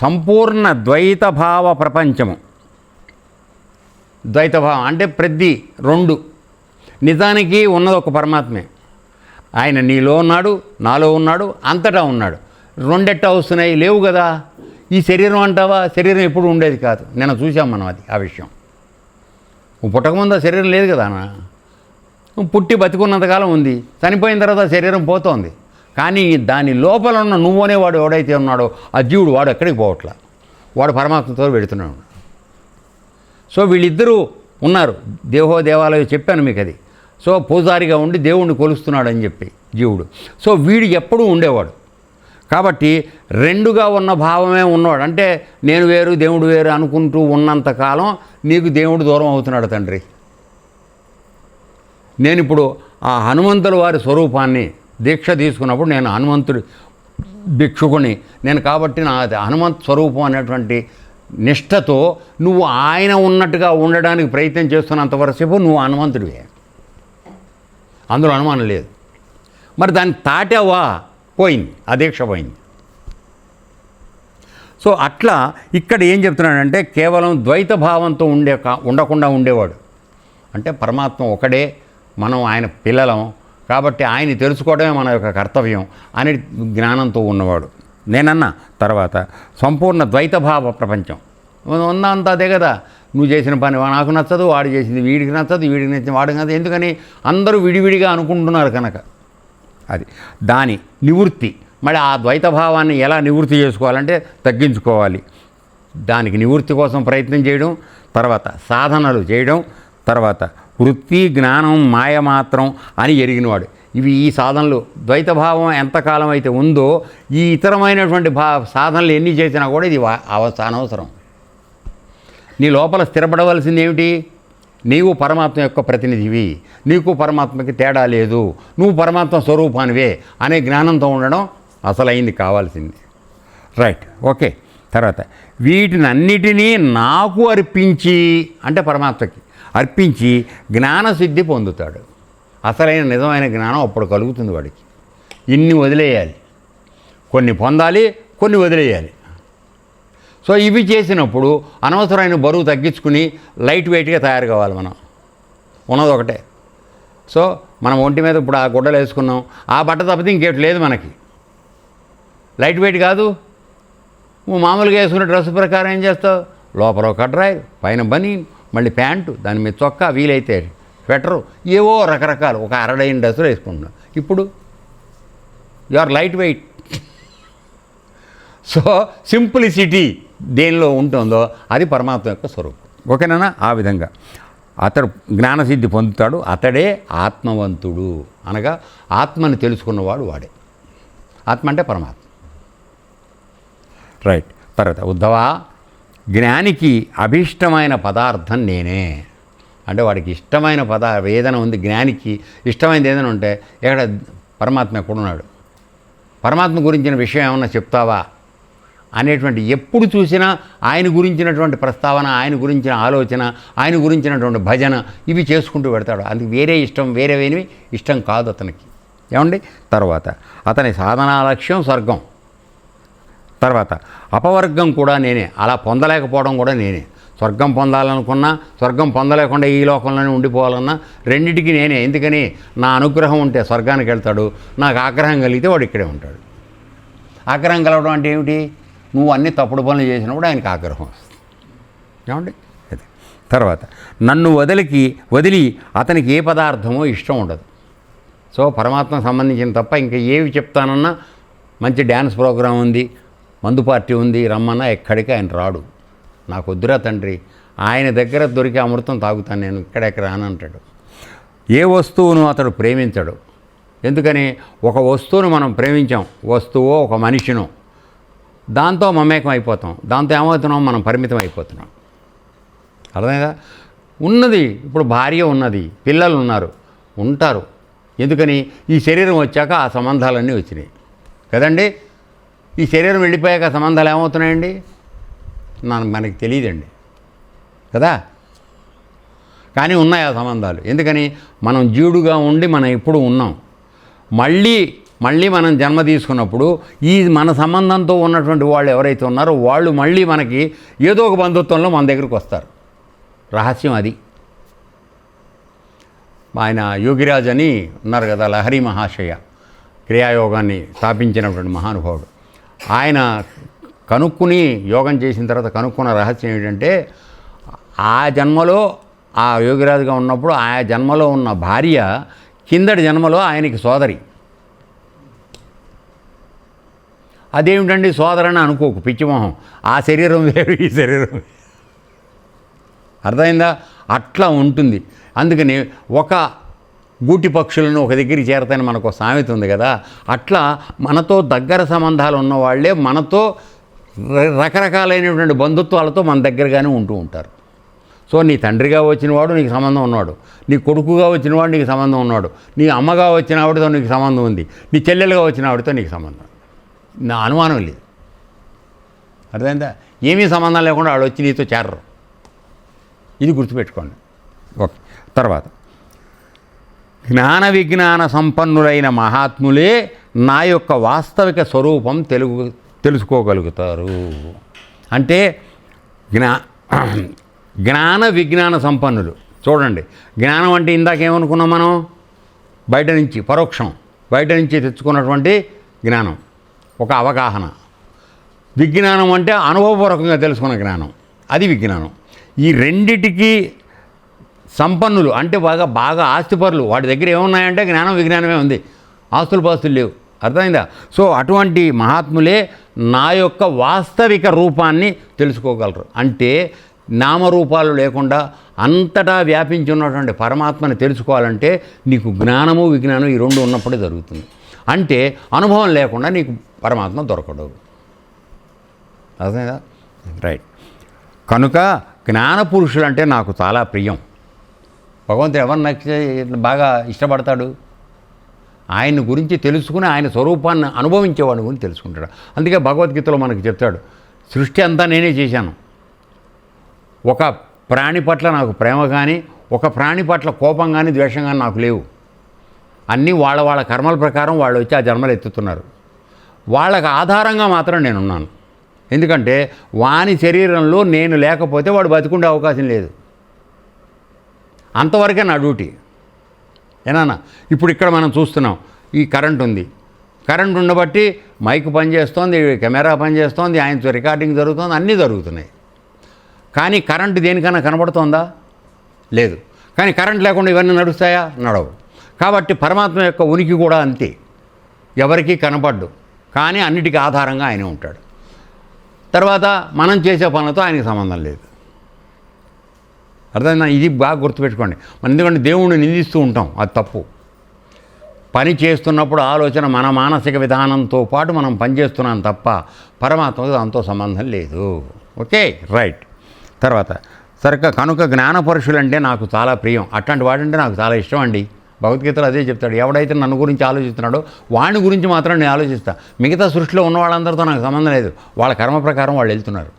సంపూర్ణ ద్వైతభావ ప్రపంచము. ద్వైతభావం అంటే ప్రతి రెండు. నిజానికి ఉన్నది ఒక పరమాత్మే. ఆయన నీలో ఉన్నాడు నాలో ఉన్నాడు అంతటా ఉన్నాడు. రెండెట్ట వస్తున్నాయి లేవు కదా. ఈ శరీరం అంటావా? శరీరం ఎప్పుడు ఉండేది కాదు. నిన్న చూసాం మనం అది ఆ విషయం. పుట్టకముందు ఆ శరీరం లేదు కదా పుట్టి బతికున్నంతకాలం ఉంది. చనిపోయిన తర్వాత శరీరం పోతోంది. కానీ దాని లోపల ఉన్న నువ్వు వాడు ఎవడైతే ఉన్నాడో ఆ జీవుడు వాడు ఎక్కడికి పోవట్లా? వాడు పరమాత్మతో పెడుతున్నాడు సో వీళ్ళిద్దరూ ఉన్నారు. దేహో దేవాలయం చెప్పాను మీకు అది. సో పూజారిగా ఉండి దేవుణ్ణి కొలుస్తున్నాడు అని చెప్పి జీవుడు. సో వీడు ఎప్పుడూ ఉండేవాడు. కాబట్టి రెండుగా ఉన్న భావమే ఉన్నవాడు. అంటే నేను వేరు దేవుడు వేరు అనుకుంటూ ఉన్నంతకాలం నీకు దేవుడు దూరం అవుతున్నాడు తండ్రి. నేను ఇప్పుడు ఆ హనుమంతుల వారి స్వరూపాన్ని దీక్ష తీసుకున్నప్పుడు నేను హనుమంతుడి భిక్షుకుని. నేను కాబట్టి నా హనుమంత్ స్వరూపం అనేటువంటి నిష్టతో నువ్వు ఆయన ఉన్నట్టుగా ఉండడానికి ప్రయత్నం చేస్తున్నంతవరసేపు నువ్వు హనుమంతుడివే. అందులో అనుమానం లేదు. మరి దాన్ని తాటావా? పోయింది. ఆ దీక్ష పోయింది. సో అట్లా ఇక్కడ ఏం చెప్తున్నాడంటే కేవలం ద్వైత భావంతో ఉండే కా- ఉండకుండా ఉండేవాడు. అంటే పరమాత్మ ఒకడే మనం ఆయన పిల్లలం కాబట్టి ఆయన తెలుసుకోవడమే మన యొక్క కర్తవ్యం అనే జ్ఞానంతో ఉన్నవాడు. నేనన్నా తర్వాత సంపూర్ణ ద్వైతభావ ప్రపంచం. ఉందంతా అదే కదా. నువ్వు చేసిన పని నాకు నచ్చదు వాడు చేసింది వీడికి నచ్చదు వీడికి నచ్చింది వాడికి నచ్చదు. ఎందుకని? అందరూ విడివిడిగా అనుకుంటున్నారు కనుక. అది. దాని నివృత్తి. మళ్ళీ ఆ ద్వైత భావాన్ని ఎలా నివృత్తి చేసుకోవాలంటే తగ్గించుకోవాలి. దానికి నివృత్తి కోసం ప్రయత్నం చేయడం తర్వాత సాధనలు చేయడం తర్వాత వృత్తి జ్ఞానం మాయ మాత్రం అని ఎరిగినవాడు. ఇవి ఈ సాధనలు ద్వైత భావం ఎంతకాలం అయితే ఉందో ఈ ఇతరమైనటువంటి భా సాధనలు ఎన్ని చేసినా కూడా ఇది వా- నీ లోపల స్థిరపడవలసింది ఏమిటి? నీవు పరమాత్మ యొక్క ప్రతినిధివి. నీకు పరమాత్మకి తేడా లేదు. నువ్వు పరమాత్మ స్వరూపానివే అనే జ్ఞానంతో ఉండడం అసలైంది కావాల్సింది. రైట్. ఓకే. తర్వాత వీటినన్నిటినీ నాకు అర్పించి అంటే పరమాత్మకి. అర్పించి జ్ఞానసిద్ధి పొందుతాడు. అసలైన నిజమైన జ్ఞానం అప్పుడు కలుగుతుంది వాడికి. ఇన్ని వదిలేయాలి. కొన్ని పొందాలి కొన్ని వదిలేయాలి. సో ఇవి చేసినప్పుడు అనవసరమైన బరువు తగ్గించుకుని లైట్ వెయిట్గా తయారు కావాలి మనం. ఉన్నది ఒకటే. సో మనం ఒంటి మీద ఇప్పుడు ఆ గుడ్డలు వేసుకున్నాం. ఆ బట్ట తప్పితే ఇంకేటి లేదు మనకి. లైట్ వెయిట్ కాదు. మామూలుగా వేసుకున్న డ్రెస్ ప్రకారం ఏం చేస్తావు? లోపల ఒక డ్రైర్ పైన బనీ మళ్ళీ ప్యాంటు దాని మీద చొక్కా వీలైతే స్వెటరు ఏవో రకరకాలు ఒక అరడైన డ్రెస్సులు వేసుకుంటున్నావు ఇప్పుడు you are light weight so simplicity దేనిలో ఉంటుందో అది పరమాత్మ యొక్క స్వరూపం. ఓకేనా? ఆ విధంగా. అతడు జ్ఞానసిద్ధి పొందుతాడు అతడే ఆత్మవంతుడు. అనగా ఆత్మని తెలుసుకున్నవాడు వాడే ఆత్మ అంటే పరమాత్మ. రైట్ తర్వాత ఉద్ధవా? జ్ఞానికి అభిష్టమైన పదార్థం నేనే. అంటే వాడికి ఇష్టమైన పద ఏదైనా ఉంది జ్ఞానికి ఇష్టమైనది ఏదైనా ఉంటే ఎక్కడ పరమాత్మ ఎక్కడున్నాడు పరమాత్మ గురించిన విషయం ఏమన్నా చెప్తావా? అనేటువంటి ఎప్పుడు చూసినా ఆయన గురించినటువంటి ప్రస్తావన ఆయన గురించిన ఆలోచన ఆయన గురించినటువంటి భజన ఇవి చేసుకుంటూ పెడతాడు. అందుకు వేరే ఇష్టం వేరేవేనివి ఇష్టం కాదు అతనికి. ఏమండి? తర్వాత. అతని సాధనా లక్ష్యం స్వర్గం. తర్వాత అపవర్గం కూడా నేనే. అలా పొందలేకపోవడం కూడా నేనే. స్వర్గం పొందాలనుకున్నా స్వర్గం పొందలేకుండా ఈ లోకంలోనే ఉండిపోవాలన్నా రెండింటికి నేనే. ఎందుకని? నా అనుగ్రహం ఉంటే స్వర్గానికి వెళ్తాడు నాకు ఆగ్రహం కలిగితే వాడు ఇక్కడే ఉంటాడు. ఆగ్రహం కలవడం అంటే ఏమిటి? నువ్వు అన్ని తప్పుడు పనులు చేసినప్పుడు ఆయనకి ఆగ్రహం వస్తుంది. ఏమండి? అదే. తర్వాత నన్ను వదిలికి వదిలి అతనికి ఏ పదార్థమో ఇష్టం ఉండదు. సో పరమాత్మకు సంబంధించిన తప్ప ఇంకా ఏవి చెప్తానన్నా మంచి డ్యాన్స్ ప్రోగ్రాం ఉంది. మందు పార్టీ ఉంది రమ్మన్నా ఎక్కడికి ఆయన రాడు. నాకు వద్దురా తండ్రి ఆయన దగ్గర దొరికే అమృతం తాగుతాను నేను ఇక్కడెక్కడ రానంటాడు ఏ వస్తువును అతడు ప్రేమించడు. ఎందుకని? ఒక వస్తువును మనం ప్రేమించాం వస్తువో ఒక మనిషినో. దాంతో మమేకం అయిపోతాం దాంతో ఏమవుతున్నాం? మనం పరిమితం అయిపోతున్నాం. అర్థమైందా? ఉన్నది ఇప్పుడు భార్య ఉన్నది పిల్లలు ఉన్నారు ఉంటారు. ఎందుకని? ఈ శరీరం వచ్చాక ఆ సంబంధాలన్నీ వచ్చినాయి. కదండి? ఈ శరీరం వెళ్ళిపోయాక సంబంధాలు ఏమవుతున్నాయండి? నాకు మనకి తెలియదండి. కదా? కానీ ఉన్నాయి ఆ సంబంధాలు. ఎందుకని? మనం జీవుడుగా ఉండి మనం ఎప్పుడు ఉన్నాం. మళ్ళీ మళ్ళీ మనం జన్మ తీసుకున్నప్పుడు ఈ మన సంబంధంతో ఉన్నటువంటి వాళ్ళు ఎవరైతే ఉన్నారో వాళ్ళు మళ్ళీ మనకి ఏదో ఒక బంధుత్వంలో మన దగ్గరికి వస్తారు. రహస్యం అది. ఆయన యోగిరాజ్ అని ఉన్నారు కదా లహరి మహాశయ క్రియాయోగాన్ని స్థాపించినటువంటి మహానుభావుడు. ఆయన కనుక్కుని యోగం చేసిన తర్వాత కనుక్కున్న రహస్యం ఏంటంటే ఆ జన్మలో ఆ యోగిరాజుగా ఉన్నప్పుడు ఆ జన్మలో ఉన్న భార్య కిందటి జన్మలో ఆయనకి సోదరి. అదేమిటండి సోదరని అనుకోకు పిచ్చిమోహం ఆ శరీరం వేరు ఈ శరీరం అర్థమైందా? అట్లా ఉంటుంది. అందుకని ఒక గూటి పక్షులను ఒక దగ్గరికి చేరతాయని మనకు ఒక సామెత ఉంది కదా. అట్లా మనతో దగ్గర సంబంధాలు ఉన్నవాళ్ళే మనతో రకరకాలైనటువంటి బంధుత్వాలతో మన దగ్గరగానే ఉంటూ ఉంటారు. సో నీ తండ్రిగా వచ్చినవాడు నీకు సంబంధం ఉన్నాడు. నీ కొడుకుగా వచ్చినవాడు నీకు సంబంధం ఉన్నాడు. నీ అమ్మగా వచ్చిన ఆవిడతో నీకు సంబంధం ఉంది. నీ చెల్లెలుగా వచ్చిన ఆవిడతో నీకు సంబంధం నా అనుమానం లేదు. అర్థమైందా? ఏమీ సంబంధం లేకుండా వాడు వచ్చి నీతో చేరరు. ఇది గుర్తుపెట్టుకోండి. ఓకే. తర్వాత. జ్ఞాన విజ్ఞాన సంపన్నులైన మహాత్ములే నా యొక్క వాస్తవిక స్వరూపం తెలుగు తెలుసుకోగలుగుతారు. అంటే జ్ఞా జ్ఞాన విజ్ఞాన సంపన్నులు. చూడండి జ్ఞానం అంటే ఇందాకేమనుకున్నాం మనం? బయట నుంచి పరోక్షం. బయట నుంచి తెచ్చుకున్నటువంటి జ్ఞానం. ఒక అవగాహన. విజ్ఞానం అంటే అనుభవపూర్వకంగా తెలుసుకున్న జ్ఞానం. అది విజ్ఞానం. ఈ రెండిటికి సంపన్నులు అంటే బాగా బాగా ఆస్తిపరులు. వాటి దగ్గర ఏమున్నాయంటే జ్ఞానం విజ్ఞానమే ఉంది. ఆస్తులు పాస్తులు లేవు. అర్థమైందా? సో అటువంటి మహాత్ములే నా యొక్క వాస్తవిక రూపాన్ని తెలుసుకోగలరు. అంటే నామరూపాలు లేకుండా అంతటా వ్యాపించి ఉన్నటువంటి పరమాత్మని తెలుసుకోవాలంటే నీకు జ్ఞానము విజ్ఞానం ఈ రెండు ఉన్నప్పుడే జరుగుతుంది. అంటే అనుభవం లేకుండా నీకు పరమాత్మ దొరకడు. అర్థమైందా? రైట్. కనుక జ్ఞాన పురుషులంటే నాకు చాలా ప్రియం. భగవంతుడు ఎవరు నచ్చితే బాగా ఇష్టపడతాడు? ఆయన గురించి తెలుసుకుని ఆయన స్వరూపాన్ని అనుభవించేవాడు గురించి తెలుసుకుంటాడు. అందుకే భగవద్గీతలో మనకు చెప్తాడు సృష్టి అంతా నేనే చేశాను. ఒక ప్రాణి పట్ల నాకు ప్రేమ కానీ ఒక ప్రాణి పట్ల కోపం కానీ ద్వేషం కానీ నాకు లేవు. అన్నీ వాళ్ళ వాళ్ళ కర్మల ప్రకారం వాళ్ళు వచ్చి ఆ జన్మలు ఎత్తుతున్నారు. వాళ్ళకు ఆధారంగా మాత్రం నేనున్నాను. ఎందుకంటే వాని శరీరంలో నేను లేకపోతే వాడు బతికుండే అవకాశం లేదు. అంతవరకే నా డ్యూటీ. ఏనా ఇప్పుడు ఇక్కడ మనం చూస్తున్నాం ఈ కరెంట్ ఉంది. కరెంట్ ఉండబట్టి మైక్ పనిచేస్తోంది కెమెరా పనిచేస్తోంది ఆయన రికార్డింగ్ జరుగుతోంది అన్నీ జరుగుతున్నాయి. కానీ కరెంటు దేనికన్నా కనబడుతోందా? లేదు. కానీ కరెంట్ లేకుండా ఇవన్నీ నడుస్తాయా? నడవు. కాబట్టి పరమాత్మ యొక్క ఉనికి కూడా అంతే. ఎవరికీ కనపడ్డు. కానీ అన్నిటికీ ఆధారంగా ఆయనే ఉంటాడు. తర్వాత మనం చేసే పనులతో ఆయనకి సంబంధం లేదు. అర్థమైందా? ఇది బాగా గుర్తుపెట్టుకోండి. మనం ఎందుకంటే దేవుణ్ణి నిందిస్తూ ఉంటాం. అది తప్పు. పని చేస్తున్నప్పుడు ఆలోచన మన మానసిక విధానంతో పాటు మనం పనిచేస్తున్నాం తప్ప పరమాత్మకు దాంతో సంబంధం లేదు. ఓకే? రైట్. తర్వాత సరిగ్గా కనుక జ్ఞానపరుషులు అంటే నాకు చాలా ప్రియం. అట్లాంటి వాడంటే నాకు చాలా ఇష్టం అండి. భగవద్గీతలో అదే చెప్తాడు. ఎవడైతే నన్ను గురించి ఆలోచిస్తున్నాడో వాడి గురించి మాత్రం నేను ఆలోచిస్తాను మిగతా సృష్టిలో ఉన్న వాళ్ళందరితో నాకు సంబంధం లేదు. వాళ్ళ కర్మ ప్రకారం వాళ్ళు వెళ్తున్నారు.